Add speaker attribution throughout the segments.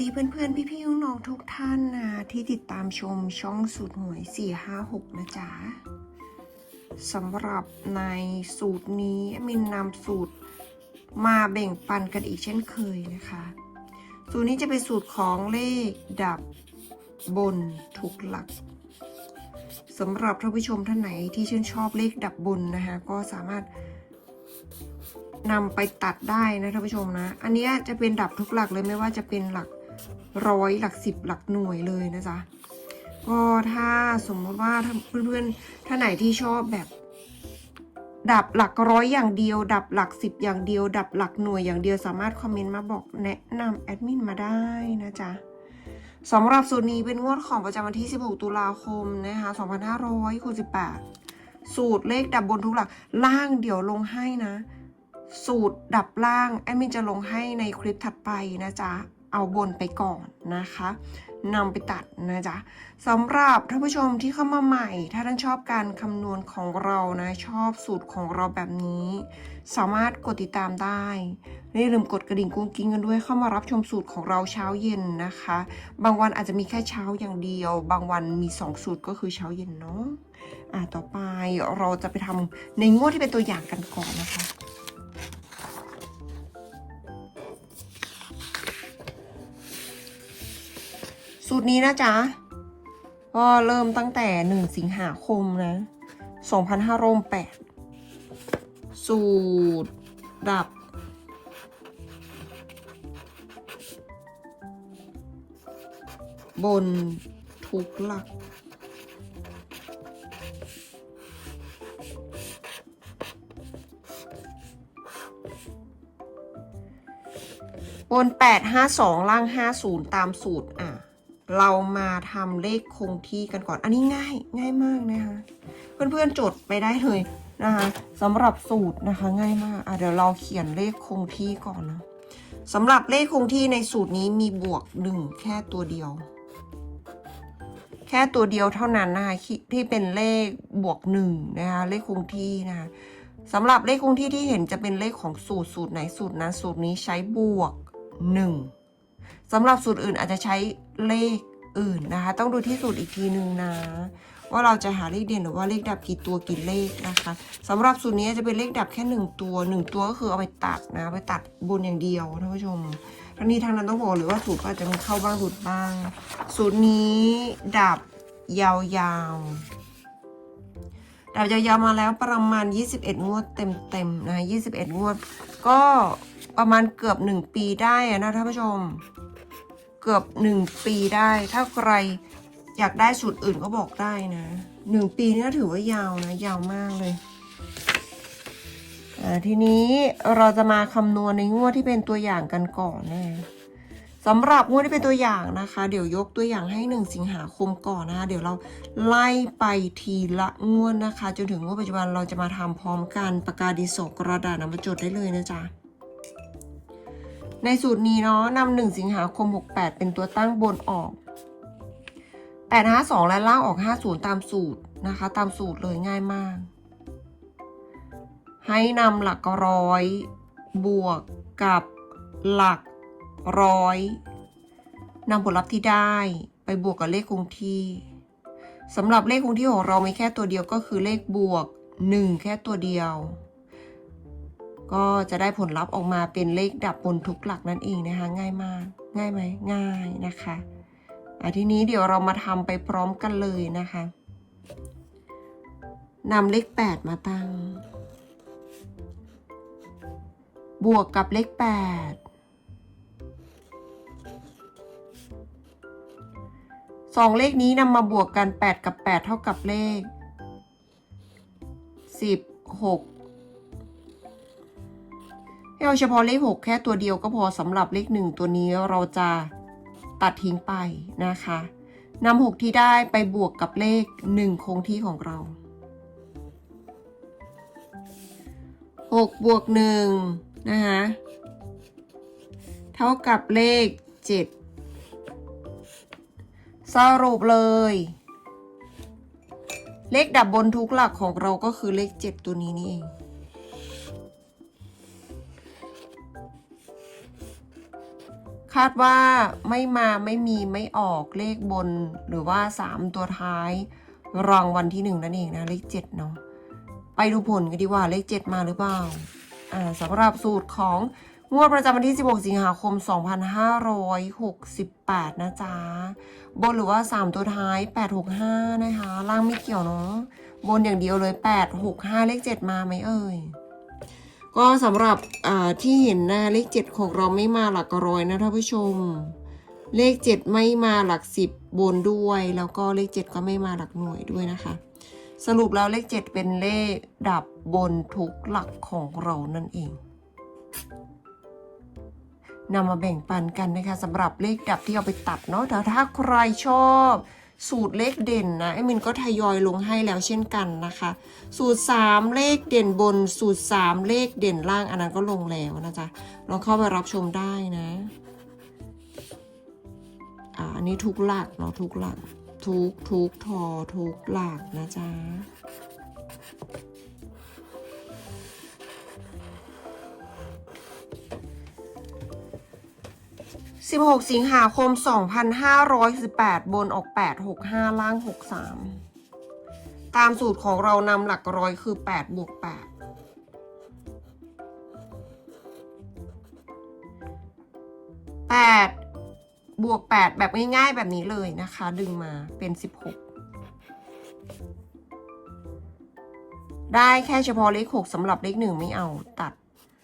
Speaker 1: ดีเพื่อนๆ พี่ๆน้องๆทุกท่านนะที่ติดตามชมช่องสูตรหวย 456 นะจ๊ะสำหรับในสูตรนี้มินนำสูตรมาแบ่งปันกันอีกเช่นเคยนะคะ สูตรนี้จะเป็นสูตรของเลขดับบนทุกหลักสำหรับท่านผู้ชมท่านไหนที่ชื่นชอบเลขดับบนนะคะก็สามารถนำไปตัดได้นะท่านผู้ชมนะ อันนี้จะเป็นดับทุกหลักเลยไม่ว่าจะเป็นหลัก ร้อยหลักสิบหลักหน่วยเลยนะจ๊ะก็ถ้าสมมติว่าถ้าเพื่อนๆท่านไหนที่ชอบแบบ ดับหลักร้อยอย่างเดียว ดับหลักสิบอย่างเดียว ดับหลักหน่วยอย่างเดียวสามารถคอมเมนต์มาบอกแนะนำแอดมินมาได้นะจ๊ะสำหรับสูตรนี้เป็นงวดของประจำวันที่ 16 ตุลาคมนะคะ2568 สูตรเลขดับบนทุกหลักล่างเดี๋ยวลงให้นะ สูตรดับล่างแอดมินจะลงให้ในคลิปถัดไปนะจ๊ะ เอาบนไปก่อนนะคะนำไปตัดนะจ๊ะสำหรับท่านผู้ชมที่เข้ามาใหม่ ถ้าท่านชอบการคำนวณของเรานะชอบสูตรของเราแบบนี้ สามารถกดติดตามได้ไม่ลืมกดกระดิ่งกุ้งกิ้งกันด้วยเข้ามารับชมสูตรของเราเช้าเย็นนะคะ บางวันอาจจะมีแค่เช้าอย่างเดียว บางวันมีสองสูตรก็คือเช้าเย็นเนาะอะต่อไปเราจะไปทำในงวดที่เป็นตัวอย่างกันก่อนนะคะ สูตรนี้นะจ๊ะ ก็เริ่มตั้งแต่1สิงหาคมนะ2508สูตรดับ บนทุกหลักบน852 ล่าง 50 ตามสูตร อะ เรามาทำเลขคงที่กันก่อน อันนี้ง่ายง่ายมากนะคะ เพื่อนๆจดไปได้เลยนะคะสำหรับสูตรนะคะง่ายมากอะเดี๋ยวเราเขียนเลขคงที่ก่อนนะสำหรับเลขคงที่ในสูตรนี้มีบวกหนึ่งแค่ตัวเดียว แค่ตัวเดียวเท่านั้นนะคะที่ที่เป็นเลขบวกหนึ่งนะคะเลขคงที่นะคะสำหรับเลขคงที่ที่เห็นจะเป็นเลขของสูตรสูตรไหนสูตรนั้นสูตรนี้ใช้บวกหนึ่ง สำหรับสูตรอื่นอาจจะใช้เลขอื่นนะคะ ต้องดูที่สูตรอีกทีหนึ่งนะ ว่าเราจะหาเลขเด่นหรือว่าเลขดับกี่ตัวกี่เลขนะคะสำหรับสูตรนี้จะเป็นเลขดับแค่หนึ่งตัวหนึ่งตัวก็คือเอาไปตัดนะไปตัดบนอย่างเดียวท่านผู้ชมทั้งนี้ทั้งนั้นต้องบอกหรือว่าสูตรก็อาจจะมีเข้าบ้างหลุดบ้าง สูตรนี้ดับยาวๆ ดับยาวๆมาแล้วประมาณ 21 งวดเต็มๆนะ21 งวด ก็ประมาณเกือบ 1 ปีได้นะท่านผู้ชม กือบ1ปีได้ ถ้าใครอยากได้สูตรอื่นก็บอกได้นะ1ปีนี่ก็ถือว่ายาวนะ ยาวมากเลยทีนี้เราจะมาคำนวณในงวดที่เป็นตัวอย่างกันก่อนนะสำหรับงวดที่เป็นตัวอย่างนะคะ เดี๋ยวยกตัวอย่างให้1สิงหาคมก่อนนะคะ เดี๋ยวเราไล่ไปทีละงวดนะคะ จนถึงงวดปัจจุบันเราจะมาทำพร้อมกันปากกาดินสอกระดาษนำมาจดได้เลยนะจ๊ะ ในสูตรนี้เนาะนำหนึ่งสิงหาคม 68 เป็นตัวตั้งบนออก 8 5 2 และล่างออก 50 ตามสูตรนะคะ ตามสูตรเลยง่ายมาก ให้นำหลักร้อย บวกกับหลักร้อยนำผลลัพธ์ที่ได้ไปบวกกับเลขคงที่สำหรับเลขคงที่ของเรามีแค่ตัวเดียวก็คือเลขบวก 1 แค่ตัวเดียว ก็จะได้ผลลัพธ์ออกมาเป็นเลขดับบนทุกหลักนั่นเองนะคะ ง่ายมาก ง่ายไหมง่ายนะคะอะทีนี้เดี๋ยวเรามาทำไปพร้อมกันเลยนะคะนำเลข 8 มาตั้ง บวกกับเลข8สองเลขนี้นำมาบวกกัน 8 กับ 8 เท่ากับเลข 16 ให้เอาเฉพาะเลข 6 แค่ตัวเดียวก็พอสำหรับเลข 1 ตัวนี้เราจะตัดทิ้งไปนะคะนำหกที่ได้ไปบวกกับเลขหนึ่งคงที่ของเราหกบวกหนึ่งนะคะเท่ากับเลขเจ็ดสรุปเลย เลขดับบนทุกหลักของเราก็คือเลขเจ็ดตัวนี้นี่เองาดว่าไม่มาไม่มีไม่ออกเลขบนหรือว่า 3 ตัวท้ายรางวัลที่ 1 นั่นเองนะ เลข 7 เนาะไปดูผลกันดีกว่าเลข 7 มาหรือเปล่าอ่าสำหรับสูตรของงวดประจำวันที่ 16 สิงหาคม 2568 นะจ๊ะ บนหรือว่า 3 ตัวท้าย 865 นะคะ ล่างไม่เกี่ยวเนาะ บนอย่างเดียวเลย 865 เลข 7 มาไหมเอ่ย ก็สำหรับที่เห็นนะเลข7ของเราไม่มาหลักร้อยนะท่านผู้ชม เลข7ไม่มาหลัก10บบนด้วย แล้วก็เลข7ก็ไม่มาหลักหน่วยด้วยนะคะ สรุปแล้วเลข7เป็นเลขดับบนทุกหลักของเรานั่นเองนำมาแบ่งปันกันนะคะสำหรับเลขดับที่เอาไปตัดเนาะแต่ถ้าใครชอบ สูตรเลขเด่นนะไอ้มินก็ทยอยลงให้แล้วเช่นกันนะคะ สูตร 3 เลขเด่นบน สูตร 3 เลขเด่นล่างอันนั้นก็ลงแล้วนะจ๊ะลองเข้าไปรับชมได้นะอ่าอันนี้ทุกหลักเนาะทุกหลักทุกทุกทอทุกหลักนะจ๊ะ 16 สิงหาคม 2518 บนออก 865 ล่าง 63 ตามสูตรของเรานำหลักร้อยคือ 8 บวก8 8บวก8แบบง่ายๆแบบนี้เลยนะคะ ดึงมาเป็น16ได้แค่เฉพาะเลข6สำหรับเลข1ไม่เอาตัด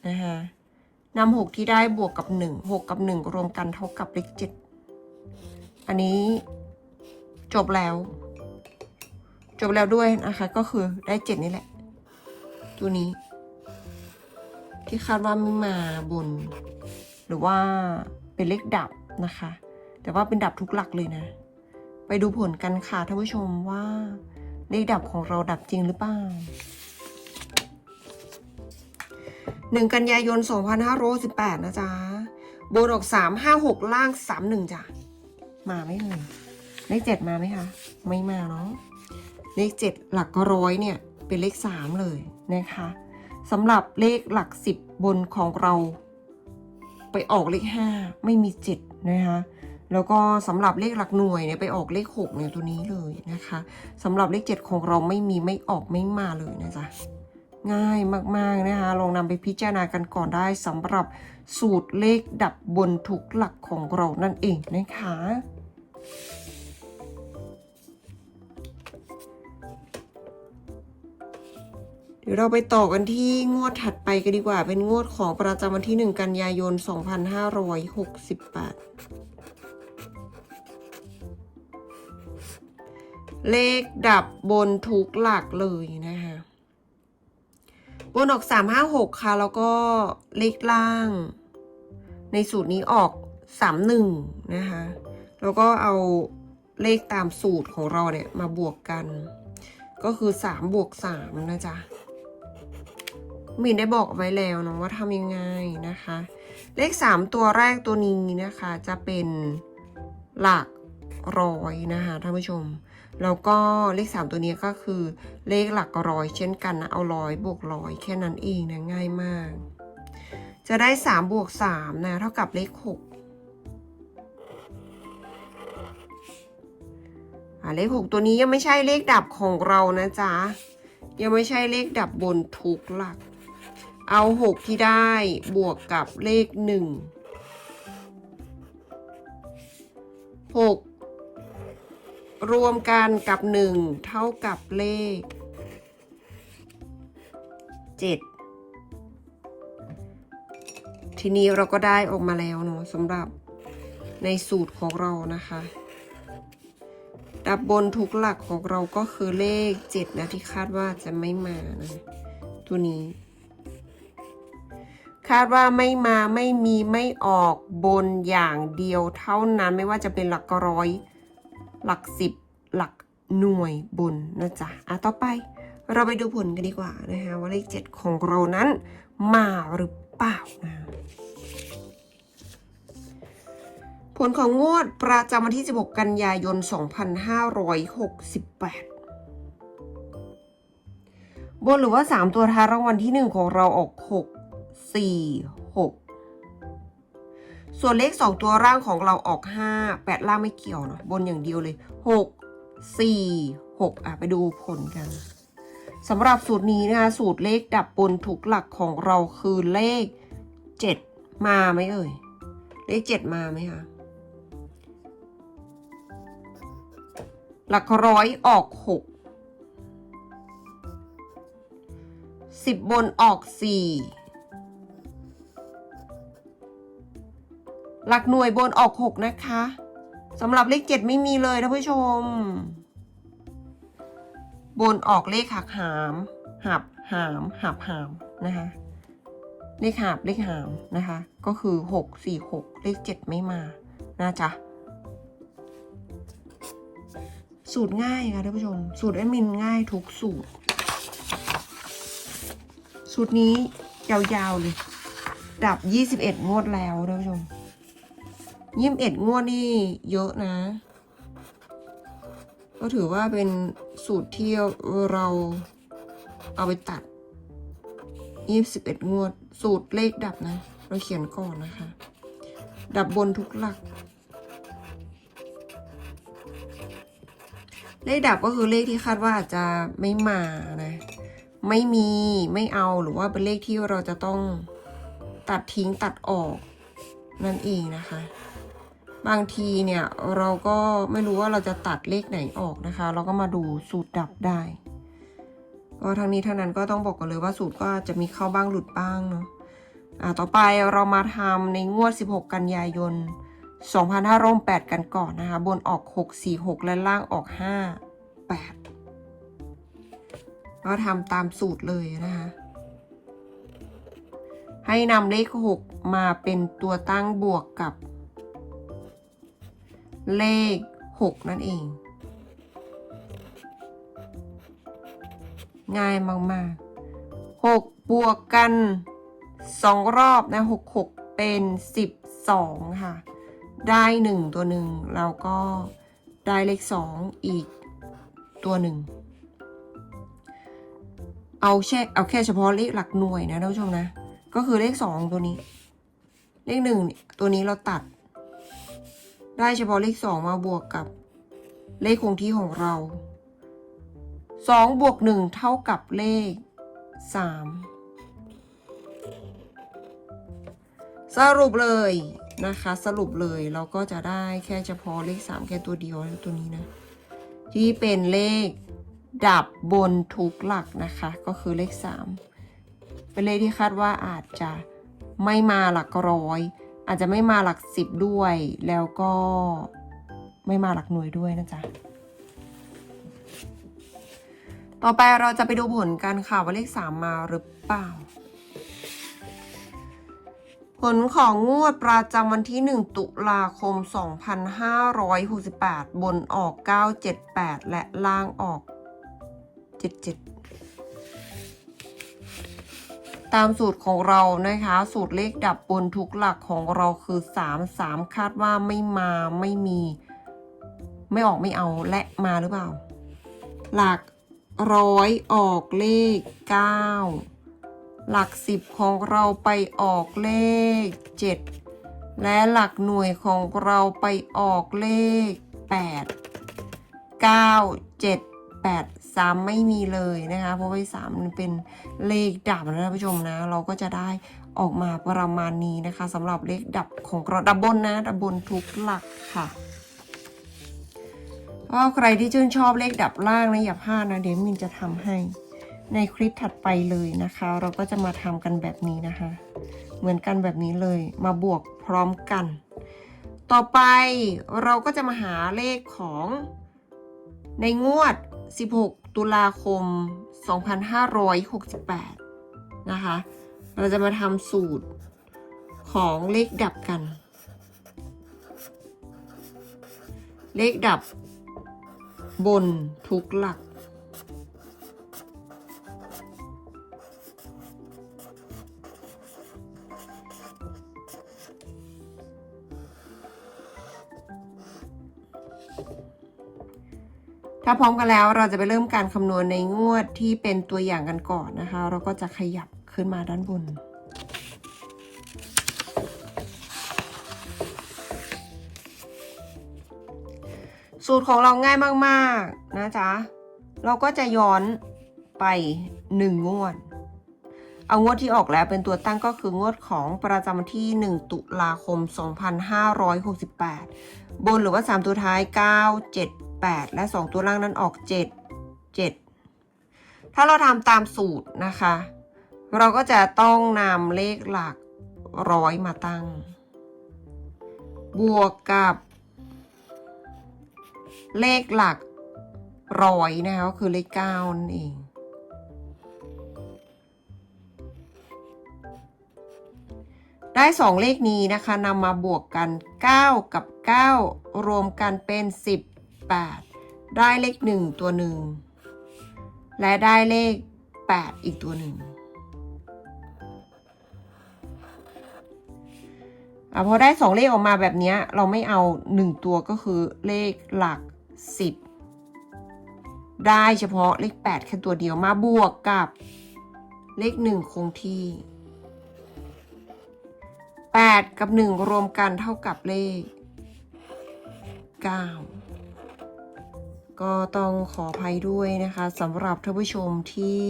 Speaker 1: นะคะ นำ6ที่ได้บวกกับ1 6กับ1รวมกันเท่ากับเลข7อันนี้จบแล้ว จบแล้วด้วยนะคะ ก็คือได้เจ็ดนี่แหละ ตัวนี้ ที่คาดว่าไม่มาบน หรือว่าเป็นเลขดับนะคะ แต่ว่าเป็นดับทุกหลักเลยนะ ไปดูผลกันค่ะท่านผู้ชมว่าเลขดับของเราดับจริงหรือเปล่า หนึ่งกันยายน 2518 นะจ๊ะบนออก356 ล่าง 31 จ้ะ มาไหมเอ่ยเลขเจ็ดมาไหมคะ ไม่มาเนาะเลข7หลักร้อยเนี่ย เป็นเลข3เลยนะคะสำหรับเลขหลัก10บนของเรา ไปออกเลข5ไม่มี7นะคะแล้วก็สำหรับเลขหลักหน่วยเนี่ยไปออกเลข6เนี่ยตัวนี้เลยนะคะสำหรับเลข7ของเราไม่มีไม่ออกไม่มาเลยนะจ๊ะ ง่ายมากๆนะคะลองนำไปพิจารณากันก่อนได้สำหรับสูตรเลขดับบนทุกหลักของเรานั่นเองนะคะเดี๋ยวเราไปต่อกันที่งวดถัดไปกันดีกว่า เป็นงวดของประจำวันที่ 1 กันยายน 2568 เลขดับบนทุกหลักเลยนะคะ บนออก 356 ค่ะ แล้วก็เลขล่าง ในสูตรนี้ออก 31 นะคะ แล้วก็เอาเลขตามสูตรของเราเนี่ยมาบวกกัน ก็คือ 3 บวก 3 นะจ๊ะมินได้บอกไว้แล้วเนาะว่าทำยังไงนะคะ เลข 3 ตัวแรกตัวนี้นะคะ จะเป็นหลักร้อยนะคะท่านผู้ชม แล้วก็เลข 3 ตัวนี้ก็คือเลขหลักร้อยเช่นกันนะ เอาร้อยบวกร้อยแค่นั้นเองนะง่ายมาก จะได้ 3 บวก 3 นะ เท่ากับเลข6อ่าเลข 6 ตัวนี้ยังไม่ใช่เลขดับของเรานะจ๊ะ ยังไม่ใช่เลขดับบนทุกหลัก เอา 6 ที่ได้บวกกับเลข 1 6 รวมกันกับ 1 เท่ากับเลข 7 ทีนี้เราก็ได้ออกมาแล้วเนาะสำหรับในสูตรของเรานะคะ ดับบนทุกหลักของเราก็คือเลข 7 นะที่คาดว่าจะไม่มานะตัวนี้ คาดว่าไม่มาไม่มีไม่ออกบนอย่างเดียวเท่านั้นไม่ว่าจะเป็นหลักร้อย หลักสิบหลักหน่วยบนนะจ๊ะอะต่อไป เราไปดูผลกันดีกว่านะคะว่าเลขเจ็ดของเรานั้นมาหรือเปล่านะผลของงวดประจำวันที่ 16 กันยายน 2568 บนหรือว่า 3 ตัวท้ายรางวัลที่ 1 ของเราออก 6 4 ส่วนเลข 2 ตัวร่างของเราออก 5 8 ล่างไม่เกี่ยวเนาะบนอย่างเดียวเลย 6 4 6 อะ ไปดูผลกันสำหรับสูตรนี้นะคะสูตรเลขดับบนทุกหลักของเราคือเลข 7 มาไหมเอ่ย เลข 7 มาไหมคะหลักร้อยออกหกสิบบนออกสี่ หลักหน่วยบนออกหกนะคะสำหรับเลขเจ็ดไม่มีเลยท่านผู้ชม บนออกเลขหักหามหับหามหับหามนะคะเลขหับเลขหามนะคะ ก็คือหกสี่หกเลขเจ็ดไม่มานะจ๊ะสูตรง่ายค่ะท่านผู้ชม สูตรแอดมินง่ายทุกสูตร สูตรนี้ยาวๆเลย ดับ 21 งวดแล้วท่านผู้ชม 21งวดนี่เยอะนะ ก็ถือว่าเป็นสูตรที่เราเอาไปตัด21งวด สูตรเลขดับนะ เราเขียนก่อนนะคะ ดับบนทุกหลัก เลขดับก็คือเลขที่คาดว่าอาจจะไม่มานะ ไม่มีไม่เอาหรือว่าเป็นเลขที่เราจะต้องตัดทิ้งตัดออกนั่นเองนะคะ บางทีเนี่ยเราก็ไม่รู้ว่าเราจะตัดเลขไหนออกนะคะ เราก็มาดูสูตรดับได้ ก็ทั้งนี้ทั้งนั้นก็ต้องบอกกันเลยว่าสูตรก็จะมีเข้าบ้างหลุดบ้างเนาะอ่าต่อไปเรามาทำในงวด 16 กันยายน 2508 กันก่อนนะคะ บนออก 646 และล่างออก 5 8 ก็ทำตามสูตรเลยนะคะ ให้นำเลข 6 มาเป็นตัวตั้งบวกกับ เลข 6 นั่นเอง ง่ายมากๆ 6 บวกกัน 2 รอบนะ 6 6 เป็น 12 ค่ะ ได้หนึ่งตัวหนึ่งแล้วก็ได้เลขสองอีกตัวหนึ่งเอาแค่เอาแค่เฉพาะเลขหลักหน่วยนะท่านผู้ชมนะ ก็คือเลขสองตัวนี้ เลขหนึ่งตัวนี้เราตัด ได้เฉพาะเลขสองมาบวกกับเลขคงที่ของเราสองบวกหนึ่งเท่ากับเลขสามสรุปเลยนะคะสรุปเลยเราก็จะได้แค่เฉพาะเลข 3 แค่ตัวเดียวแล้วตัวนี้นะ ที่เป็นเลขดับบนทุกหลักนะคะ ก็คือเลข 3 เป็นเลขที่คาดว่าอาจจะไม่มาหลักร้อย อาจจะไม่มาหลักสิบด้วย แล้วก็ไม่มาหลักหน่วยด้วยนะจ๊ะ ต่อไปเราจะไปดูผลกันค่ะว่าเลข3มาหรือเปล่า ผลของงวดประจำวันที่ 1 ตุลาคม 2568 บนออก 978 และล่างออก 77 ตามสูตรของเรานะคะ สูตรเลขดับบนทุกหลักของเราคือ 3 3 คาดว่าไม่มาไม่มี ไม่ออกไม่เอาและมาหรือเปล่า หลักร้อยออกเลข 9 หลักสิบของเราไปออกเลข 7 และหลักหน่วยของเราไปออกเลข 8 9 7 8 3ไม่มีเลยนะคะ เพราะว่าสามเป็นเลขดับนะท่านผู้ชมนะ เราก็จะได้ออกมาประมาณนี้นะคะสำหรับเลขดับของเราดับบนนะ ดับบนทุกหลักค่ะก็ใครที่ชื่นชอบเลขดับล่างนะอย่าพลาดนะเดี๋ยวมินจะทำให้ในคลิปถัดไปเลยนะคะ เราก็จะมาทำกันแบบนี้นะคะ เหมือนกันแบบนี้เลยมาบวกพร้อมกัน ต่อไปเราก็จะมาหาเลขของในงวด 16 ตุลาคม 2568 นะคะ เราจะมาทำสูตรของเลขดับกัน เลขดับบนทุกหลัก ถ้าพร้อมกันแล้วเราจะไปเริ่มการคำนวณในงวดที่เป็นตัวอย่างกันก่อนนะคะ เราก็จะขยับขึ้นมาด้านบน สูตรของเราง่ายมากๆนะจ๊ะ เราก็จะย้อนไปหนึ่งงวด เอางวดที่ออกแล้วเป็นตัวตั้งก็คืองวดของประจำวันที่ 1 ตุลาคม 2568 บนหรือว่า 3 ตัวท้าย 9 7 8 และ 2 ตัวล่างนั้นออก 7 7 ถ้าเราทำตามสูตรนะคะ เราก็จะต้องนำเลขหลักร้อยมาตั้ง บวกกับเลขหลักร้อยนะคะก็คือเลขเก้านั่นเอง ได้สองเลขนี้นะคะนำมาบวกกัน 9 กับ 9 รวมกันเป็น 8 ได้เลข 1 ตัวหนึ่งและได้เลข 8 อีกตัวหนึ่งอะพอได้ 2 เลขออกมาแบบนี้เราไม่เอา 1 ตัวก็คือเลขหลัก 10 ได้เฉพาะเลข 8 แค่ตัวเดียวมาบวกกับเลข 1 คงที่ 8 กับ 1 รวมกันเท่ากับเลข 9 ก็ต้องขออภัยด้วยนะคะสำหรับท่านผู้ชมที่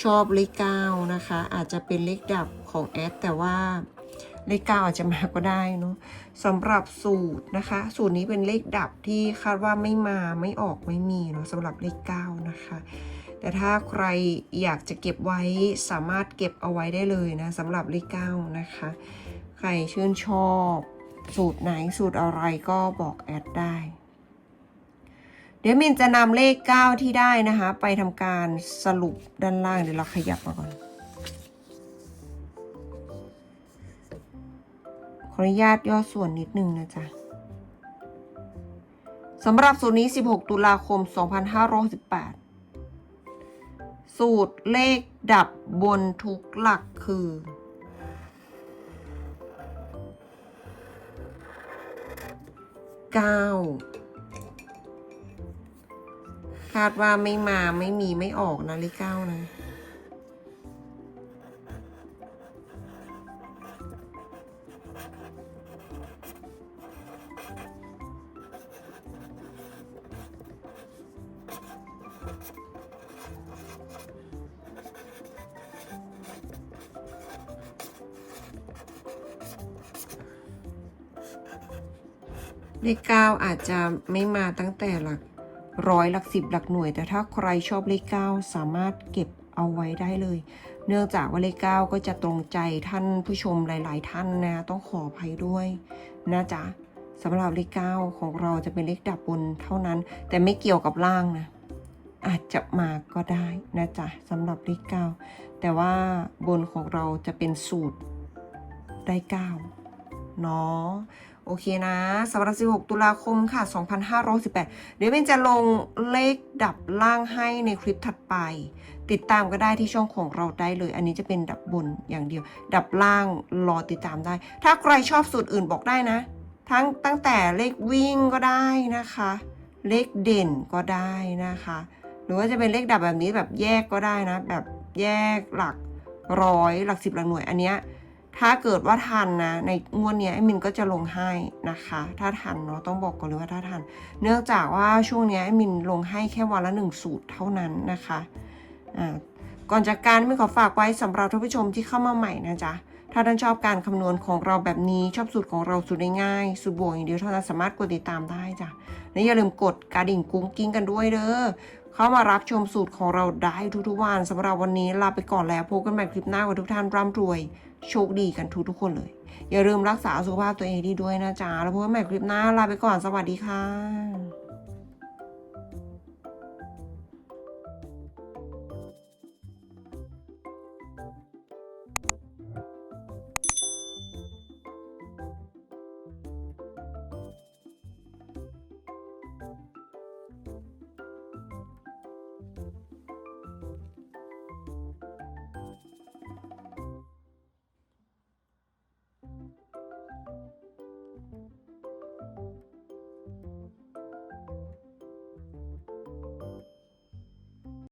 Speaker 1: ชอบเลข9นะคะ อาจจะเป็นเลขดับของแอดแต่ว่าเลข9อาจจะมาก็ได้เนาะสำหรับสูตรนะคะ สูตรนี้เป็นเลขดับที่คาดว่าไม่มาไม่ออกไม่มีเนาะสำหรับเลข9นะคะ แต่ถ้าใครอยากจะเก็บไว้สามารถเก็บเอาไว้ได้เลยนะสำหรับเลข9นะคะ ใครชื่นชอบ สูตรไหนสูตรอะไรก็บอกแอดได้ เดี๋ยวมินจะนำเลข 9 ที่ได้นะคะ ไปทำการสรุปด้านล่างเดี๋ยวเราขยับมาก่อน ขออนุญาตย่อส่วนนิดนึงนะจ๊ะสำหรับสูตรนี้ 16 ตุลาคม 2568 สูตรเลขดับบนทุกหลักคือเก้า คาดว่าไม่มาไม่มีไม่ออกนะเลขเก้านะเลขเก้าอาจจะไม่มาตั้งแต่หลัก ร้อยหลักสิบหลักหน่วย แต่ถ้าใครชอบเลขเก้าสามารถเก็บเอาไว้ได้เลย เนื่องจากว่าเลขเก้าก็จะตรงใจท่านผู้ชมหลาย ๆ ท่านนะ ต้องขออภัยด้วยนะจ๊ะสำหรับเลขเก้าของเราจะเป็นเลขดับบนเท่านั้น แต่ไม่เกี่ยวกับล่างนะอาจจะมาก็ได้นะจ๊ะสำหรับเลขเก้าแต่ว่าบนของเราจะเป็นสูตรได้เก้าเนาะ โอเคนะสำหรับ 16 ตุลาคมค่ะ 2518 เดี๋ยวเบนจะลงเลขดับล่างให้ในคลิปถัดไป ติดตามก็ได้ที่ช่องของเราได้เลย อันนี้จะเป็นดับบนอย่างเดียว ดับล่างรอติดตามได้ ถ้าใครชอบสูตรอื่นบอกได้นะ ทั้งตั้งแต่เลขวิ่งก็ได้นะคะ เลขเด่นก็ได้นะคะ หรือว่าจะเป็นเลขดับแบบนี้แบบแยกก็ได้นะ แบบแยกหลักร้อยหลักสิบหลักหน่วยอันเนี้ย ถ้าเกิดว่าทันนะ ในงวดนี้ไอ้มินก็จะลงให้นะคะ ถ้าทันเนาะต้องบอกก่อนเลยว่าถ้าทัน เนื่องจากว่าช่วงนี้ไอ้มินลงให้แค่วันละหนึ่งสูตรเท่านั้นนะคะอ่าก่อนจากการมินขอฝากไว้สำหรับท่านผู้ชมที่เข้ามาใหม่นะจ๊ะถ้าท่านชอบการคำนวณของเราแบบนี้ชอบสูตรของเราสูตรง่ายสูตรบวกอย่างเดียวเท่านั้นสามารถกดติดตามได้จ้ะและอย่าลืมกดกระดิ่งกุ้งกิ้งกันด้วยเด้อเข้ามารับชมสูตรของเราได้ทุกๆวันสำหรับวันนี้ลาไปก่อนแล้วพบกันใหม่คลิปหน้ากับทุกท่านร่ำรวย โชคดีกันทุกทุกคนเลย อย่าลืมรักษาสุขภาพตัวเองดีด้วยนะจ๊ะ แล้วพบกันใหม่คลิปหน้าลาไปก่อนสวัสดีค่ะ